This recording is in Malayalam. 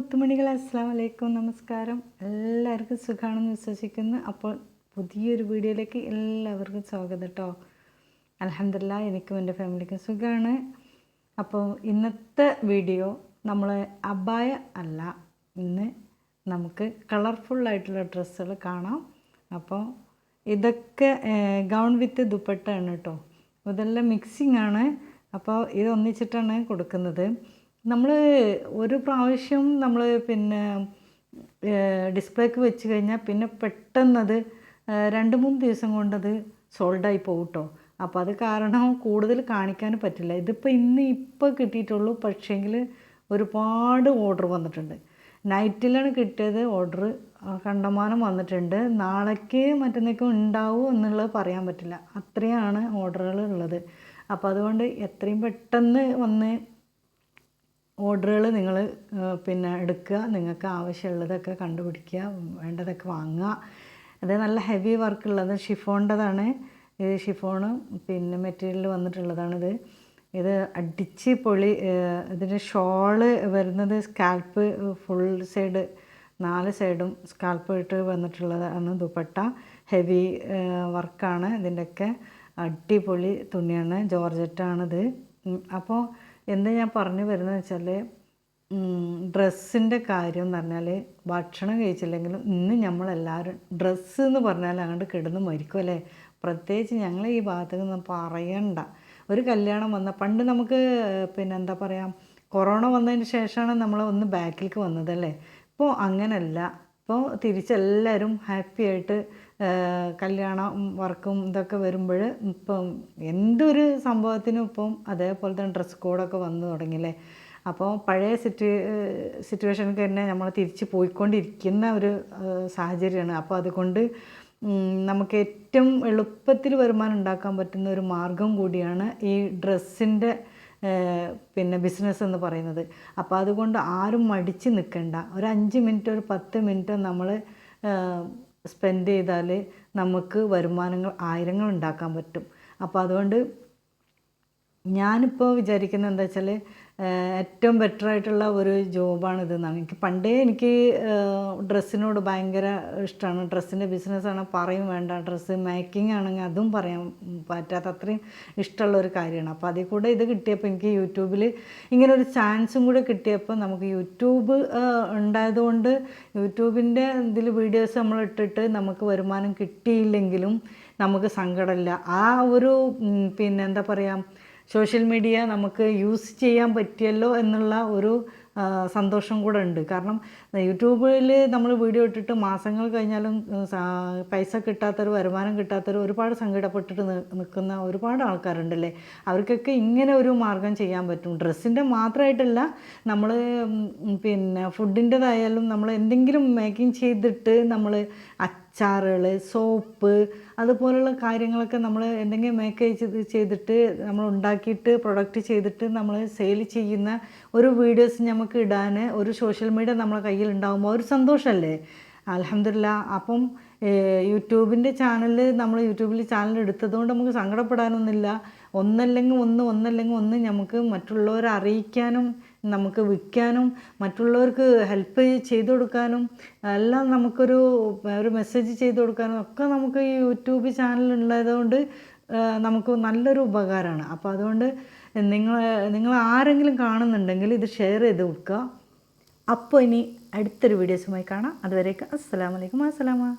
മുത്തുമണികൾ അസ്സാം വലൈക്കും നമസ്കാരം. എല്ലാവർക്കും സുഖമാണെന്ന് വിശ്വസിക്കുന്നു. അപ്പോൾ പുതിയൊരു വീഡിയോയിലേക്ക് എല്ലാവർക്കും സ്വാഗതം കേട്ടോ അലഹമില്ല എനിക്കും എന്റെ ഫാമിലിക്കും സുഖമാണ് അപ്പോൾ ഇന്നത്തെ വീഡിയോ നമ്മൾ അബായ അല്ല ഇന്ന് നമുക്ക് കളർഫുള്ളായിട്ടുള്ള ഡ്രസ്സുകൾ കാണാം. അപ്പോൾ ഇതൊക്കെ ഗൗൺ വിത്ത് ദുപ്പട്ടയാണ് കേട്ടോ. ഇതെല്ലാം മിക്സിംഗ് ആണ്. അപ്പോൾ ഇത് ഒന്നിച്ചിട്ടാണ് കൊടുക്കുന്നത്. നമ്മൾ ഒരു പ്രാവശ്യം നമ്മൾ പിന്നെ ഡിസ്പ്ലേക്ക് വെച്ച് കഴിഞ്ഞാൽ പിന്നെ പെട്ടെന്നത് രണ്ട് മൂന്ന് ദിവസം കൊണ്ടത് സോൾഡായി പോകും കേട്ടോ അപ്പോൾ അത് കാരണം കൂടുതൽ കാണിക്കാൻ പറ്റില്ല. ഇതിപ്പോൾ ഇന്ന് ഇപ്പോൾ കിട്ടിയിട്ടുള്ളൂ പക്ഷേങ്കിൽ ഒരുപാട് ഓർഡർ വന്നിട്ടുണ്ട്. നൈറ്റിലാണ് കിട്ടിയത് ഓർഡർ കണ്ടമാനം വന്നിട്ടുണ്ട്. നാളേക്ക് മറ്റന്നേക്കും ഉണ്ടാവും എന്നുള്ളത് പറയാൻ പറ്റില്ല. അത്രയാണ് ഓർഡറുകൾ ഉള്ളത്. അപ്പോൾ അതുകൊണ്ട് എത്രയും പെട്ടെന്ന് വന്ന് ഓർഡറുകൾ നിങ്ങൾ പിന്നെ എടുക്കുക നിങ്ങൾക്ക് ആവശ്യമുള്ളതൊക്കെ കണ്ടുപിടിക്കുക വേണ്ടതൊക്കെ വാങ്ങുക. അത് നല്ല ഹെവി വർക്കുള്ളത് ഷിഫോണിന്റെതാണ് ഇത് ഷിഫോണ് പിന്നെ മെറ്റീരിയൽ വന്നിട്ടുള്ളതാണിത്. ഇത് അടിച്ച് പൊളി ഇതിന്റെ ഷോൾ വരുന്നത് സ്കാൽപ്പ് ഫുൾ സൈഡ് നാല് സൈഡും സ്കാൽപ്പ് ഇട്ട് വന്നിട്ടുള്ളതാണ് ദുപ്പട്ട. ഹെവി വർക്കാണ് ഇതിന്റെയൊക്കെ. അടിപൊളി തുണിയാണ് ജോർജറ്റാണിത്. അപ്പോൾ എന്താ ഞാൻ പറഞ്ഞു വരുന്നത് വെച്ചാൽ ഡ്രസ്സിന്റെ കാര്യം എന്ന് പറഞ്ഞാൽ ഭക്ഷണം കഴിച്ചില്ലെങ്കിലും ഇന്ന് നമ്മളെല്ലാവരും ഡ്രസ്സ് എന്ന് പറഞ്ഞാൽ അങ്ങോട്ട് കിടന്ന് മരിക്കും അല്ലേ? പ്രത്യേകിച്ച് ഞങ്ങൾ ഈ ഭാഗത്തേക്ക് നിന്ന് പറയണ്ട. ഒരു കല്യാണം വന്ന പണ്ട് നമുക്ക് പിന്നെ എന്താ പറയുക കൊറോണ വന്നതിന് ശേഷമാണ് നമ്മൾ ഒന്ന് ബാക്കിലേക്ക് വന്നതല്ലേ ഇപ്പോൾ അങ്ങനല്ല. ഇപ്പോൾ തിരിച്ചെല്ലാവരും ഹാപ്പി ആയിട്ട് കല്യാണം വർക്കും ഇതൊക്കെ വരുമ്പോൾ ഇപ്പം എന്തൊരു സംഭവത്തിനും ഇപ്പം അതേപോലെ തന്നെ ഡ്രസ് കോഡൊക്കെ വന്നു തുടങ്ങിയില്ലേ? അപ്പോൾ പഴയ സിറ്റു സിറ്റുവേഷനൊക്കെ തന്നെ നമ്മൾ തിരിച്ച് പോയിക്കൊണ്ടിരിക്കുന്ന ഒരു സാഹചര്യമാണ്. അപ്പോൾ അതുകൊണ്ട് നമുക്ക് ഏറ്റവും എളുപ്പത്തിൽ വരുമാനം ഉണ്ടാക്കാൻ പറ്റുന്ന ഒരു മാർഗം കൂടിയാണ് ഈ ഡ്രസ്സിന്റെ പിന്നെ ബിസിനസ് എന്ന് പറയുന്നത്. അപ്പോൾ അതുകൊണ്ട് ആരും മടിച്ച് നിൽക്കണ്ട ഒരു അഞ്ച് മിനിറ്റ് ഒരു പത്ത് മിനിറ്റ് നമ്മൾ സ്പെൻഡ് ചെയ്താൽ നമുക്ക് വരുമാനങ്ങൾ ആയിരങ്ങൾ ഉണ്ടാക്കാൻ പറ്റും. അപ്പോൾ അതുകൊണ്ട് ഞാനിപ്പോൾ വിചാരിക്കുന്നത് എന്താ വെച്ചാൽ ഏറ്റവും ബെറ്റർ ആയിട്ടുള്ള ഒരു ജോബാണ് ഇതെന്നാണ് എനിക്ക് പണ്ടേ എനിക്ക് ഡ്രസ്സിനോട് ഭയങ്കര ഇഷ്ടമാണ് ഡ്രസ്സിന്റെ ബിസിനസ്സാണ് പറയും വേണ്ട. ഡ്രസ്സ് മേക്കിംഗ് ആണെങ്കിൽ അതും പറയാൻ പറ്റാത്ത അത്രയും ഇഷ്ടമുള്ള ഒരു കാര്യമാണ്. അപ്പോൾ അതിൽ കൂടെ ഇത് കിട്ടിയപ്പോൾ എനിക്ക് യൂട്യൂബിൽ ഇങ്ങനെ ഒരു ചാൻസും കൂടെ കിട്ടിയപ്പോൾ നമുക്ക് യൂട്യൂബ് ഉണ്ടായതുകൊണ്ട് യൂട്യൂബിന്റെ ഇതിൽ വീഡിയോസ് നമ്മൾ ഇട്ടിട്ട് നമുക്ക് വരുമാനം കിട്ടിയില്ലെങ്കിലും നമുക്ക് സങ്കടമില്ല. ആ ഒരു പിന്നെ എന്താ പറയുക സോഷ്യൽ മീഡിയ നമുക്ക് യൂസ് ചെയ്യാൻ പറ്റിയല്ലോ എന്നുള്ള ഒരു സന്തോഷം കൂടെ ഉണ്ട്. കാരണം യൂട്യൂബിൽ നമ്മൾ വീഡിയോ ഇട്ടിട്ട് മാസങ്ങൾ കഴിഞ്ഞാലും പൈസ കിട്ടാത്തൊരു വരുമാനം കിട്ടാത്തൊരു ഒരുപാട് സങ്കടപ്പെട്ടിട്ട് നിൽക്കുന്ന ഒരുപാട് ആൾക്കാരുണ്ടല്ലേ? അവർക്കൊക്കെ ഇങ്ങനെ ഒരു മാർഗം ചെയ്യാൻ പറ്റും. ഡ്രസ്സിന്റെ മാത്രമായിട്ടല്ല നമ്മൾ പിന്നെ ഫുഡിന്റെതായാലും നമ്മൾ എന്തെങ്കിലും മേക്കിംഗ് ചെയ്തിട്ട് നമ്മൾ അച്ചാറുകൾ സോപ്പ് അതുപോലുള്ള കാര്യങ്ങളൊക്കെ നമ്മൾ എന്തെങ്കിലും മേക്ക് ചെയ്ത് ചെയ്തിട്ട് നമ്മൾ ഉണ്ടാക്കിയിട്ട് പ്രൊഡക്റ്റ് ചെയ്തിട്ട് നമ്മൾ സെയിൽ ചെയ്യുന്ന ഒരു വീഡിയോസ് നമുക്ക് ഇടാൻ ഒരു സോഷ്യൽ മീഡിയ നമ്മളെ കയ്യിൽ ഉണ്ടാകുമ്പോൾ ഒരു സന്തോഷമല്ലേ അലഹമില്ല അപ്പം യൂട്യൂബിന്റെ ചാനൽ നമ്മൾ യൂട്യൂബിൽ ചാനൽ എടുത്തതുകൊണ്ട് നമുക്ക് സങ്കടപ്പെടാനൊന്നുമില്ല. ഒന്നല്ലെങ്കിൽ ഒന്ന് ഒന്നല്ലെങ്കിൽ ഒന്ന് നമുക്ക് മറ്റുള്ളവരെ അറിയിക്കാനും നമുക്ക് വിൽക്കാനും മറ്റുള്ളവർക്ക് ഹെൽപ്പ് ചെയ്തു കൊടുക്കാനും എല്ലാം നമുക്കൊരു ഒരു മെസ്സേജ് ചെയ്തു കൊടുക്കാനും ഒക്കെ നമുക്ക് ഈ യൂട്യൂബ് ചാനൽ ഉള്ളതുകൊണ്ട് നമുക്ക് നല്ലൊരു ഉപകാരമാണ് അപ്പോൾ അതുകൊണ്ട് നിങ്ങൾ നിങ്ങൾ ആരെങ്കിലും കാണുന്നുണ്ടെങ്കിൽ ഇത് ഷെയർ ചെയ്ത് കൊടുക്കുക. അപ്പോൾ ഇനി അടുത്തൊരു വീഡിയോസുമായി കാണാം. അതുവരേക്ക് അസ്സലാമലൈക്കും അസ്സലാമ